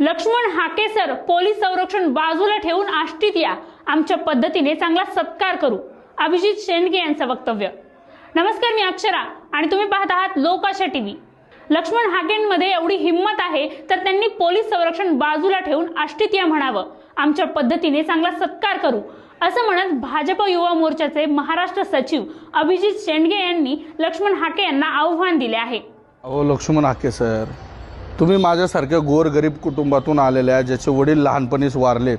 Laxman Hake sir police संरक्षण बाजूला ठेवून आष्टीत या. आमच्या पद्धतीने चांगला सत्कार करू. अभिजित शेंडगे यांचं वक्तव्य. नमस्कार मी अक्षरा आणि तुम्ही पाहत आहात लोकाशा टीव्ही लक्ष्मण हाकेंमध्ये एवढी हिंमत आहे तर त्यांनी पोलीस संरक्षण बाजूला ठेवून आष्टीत या म्हणावं. आमच्या पद्धतीने चांगला सत्कार करू. असं म्हणत भाजप युवा मोर्चाचे महाराष्ट्र सचिव अभिजित शेंडगे यांनी लक्ष्मण हाके यांना आव्हान दिले आहे. अहो लक्ष्मण हाके सर तुम्ही माझ्यासारख्या गोरगरीब कुटुंबातून आलेल्या ज्याचे वडील लहानपणीच वारले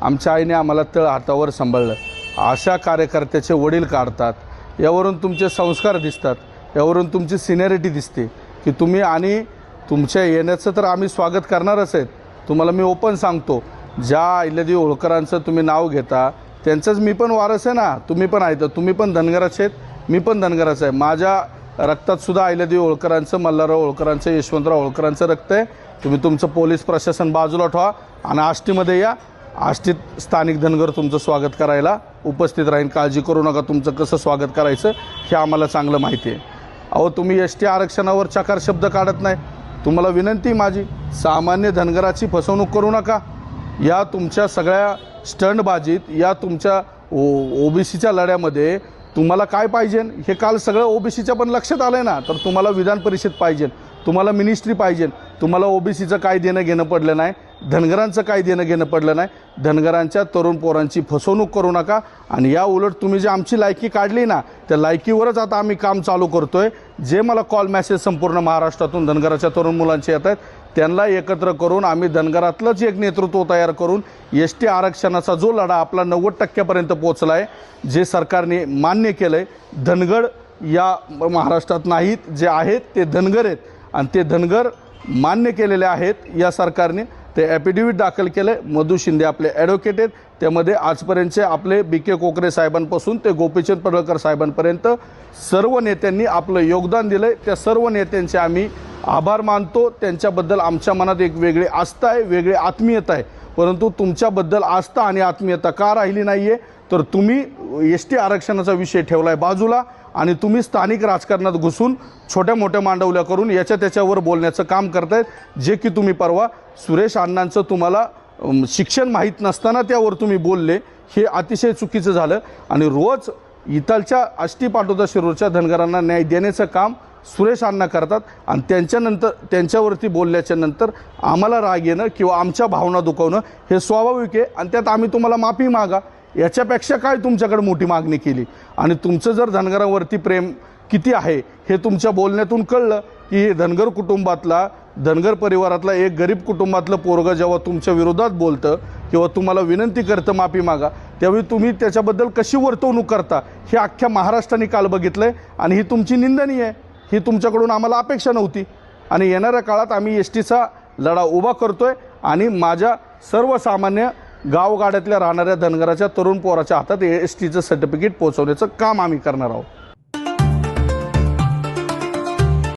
आमच्या आईने आम्हाला तळ हातावर सांभाळलं. अशा कार्यकर्त्याचे वडील काढतात. यावरून तुमचे संस्कार दिसतात. यावरून तुमची सिनियरिटी दिसते. की तुम्ही आणि तुमच्या येण्याचं तर आम्ही स्वागत करणारच आहेत. तुम्हाला मी ओपन सांगतो ज्या अहिल्यादेवी होळकरांचं तुम्ही नाव घेता त्यांचंच मी पण वारस आहे ना. तुम्ही पण आहेत. तुम्ही पण धनगराचे आहेत. मी पण धनगराचा आहे. माझ्या रक्तात सुद्धा अहिल्यादेवी होळकरांचं मल्हारराव होळकरांचं यशवंतराव होळकरांचं रक्त आहे तुम्ही तुमचं पोलीस प्रशासन बाजूला ठेवा आणि आष्टीमध्ये या आष्टीत स्थानिक धनगर तुमचं स्वागत करायला उपस्थित राहीन काळजी करू नका तुमचं कसं स्वागत करायचं हे आम्हाला चांगलं माहिती आहे अहो तुम्ही एस टी आरक्षणावर चकार शब्द काढत नाही तुम्हाला विनंती माझी सामान्य धनगराची फसवणूक करू नका या तुमच्या सगळ्या स्टंटबाजीत या तुमच्या ओ ओबीसीच्या लढ्यामध्ये तुम्हाला काय पाहिजे? हे काल सगळं ओबीसीच्या पण लक्षात आलं आहे ना. तर तुम्हाला विधान परिषद पाहिजे. तुम्हाला मिनिस्ट्री पाहिजे. तुम्हाला ओबीसीचं काय देणं घेणं पडलं नाही. धनगरांचं काय देणं घेणं पडलं नाही. धनगरांच्या तरुण पोरांची फसवणूक करू नका. आणि या उलट तुम्ही जे आमची लायकी काढली ना त्या लायकीवरच आता आम्ही काम चालू करतोय. जे मला कॉल मॅसेज संपूर्ण महाराष्ट्रातून धनगराच्या तरुण मुलांचे येत आहेत त्यांना एकत्र करून आम्ही धनगरातलंच एक नेतृत्व तयार करून एस टी आरक्षणाचा जो लढा आपला नव्वद टक्क्यापर्यंत पोचला आहे जे सरकारने मान्य केलं आहे धनगड या महाराष्ट्रात नाहीत जे आहेत ते धनगर आहेत. आणि ते धनगर मान्य केलेले आहेत या सरकारने. ते ॲफिडेव्हिट दाखल केलं. आहे मधु शिंदे आपले ॲडव्होकेट आहेत. त्यामध्ये आजपर्यंतचे आपले बी के कोकरे साहेबांपासून ते गोपीचंद पडळकर साहेबांपर्यंत सर्व नेत्यांनी आपलं योगदान दिलं आहे त्या सर्व नेत्यांचे आम्ही आभार मानतो. त्यांच्याबद्दल आमच्या मनात एक वेगळी आस्था आहे वेगळी आत्मीयता आहे. परंतु तुमच्याबद्दल आस्था आणि आत्मीयता का राहिली नाही आहे तर तुम्ही एस टी आरक्षणाचा विषय ठेवला आहे बाजूला आणि तुम्ही स्थानिक राजकारणात घुसून छोट्या मोठ्या मांडवल्या करून याच्या त्याच्यावर बोलण्याचं काम करतायत. जे की तुम्ही परवा सुरेश अण्णांचं तुम्हाला शिक्षण माहीत नसताना त्यावर तुम्ही बोलले हे अतिशय चुकीचं झालं. आणि रोज इथालच्या आष्टी पाठोदा शिरूरच्या धनगरांना न्याय देण्याचं काम सुरेश अण्णा करतात आणि त्यांच्यानंतर त्यांच्यावरती बोलल्याच्या नंतर आम्हाला राग येणं किंवा आमच्या भावना दुखवणं हे स्वाभाविक आहे आणि त्यात आम्ही तुम्हाला माफी मागा. याच्यापेक्षा काय तुमच्याकडे मोठी मागणी केली? आणि तुमचं जर धनगरावरती प्रेम किती आहे हे तुमच्या बोलण्यातून कळलं की हे धनगर कुटुंबातला धनगर परिवारातला एक गरीब कुटुंबातलं पोरगं जेव्हा तुमच्या विरोधात बोलतं किंवा तुम्हाला विनंती करतं माफी मागा त्यावेळी तुम्ही त्याच्याबद्दल कशी वर्तवणूक करता हे अख्ख्या महाराष्ट्राने काल बघितलं आहे आणि ही तुमची निंदनीय आहे. ही तुमच्याकडून आम्हाला अपेक्षा नव्हती. आणि येणाऱ्या काळात आम्ही एस टीचा लढा उभा करतो आहे आणि माझ्या सर्वसामान्य गावगाड्यातल्या राहणाऱ्या धनगराच्या तरुण पोराच्या हातात एस टीचं सर्टिफिकेट पोहोचवण्याचं काम आम्ही करणार आहोत.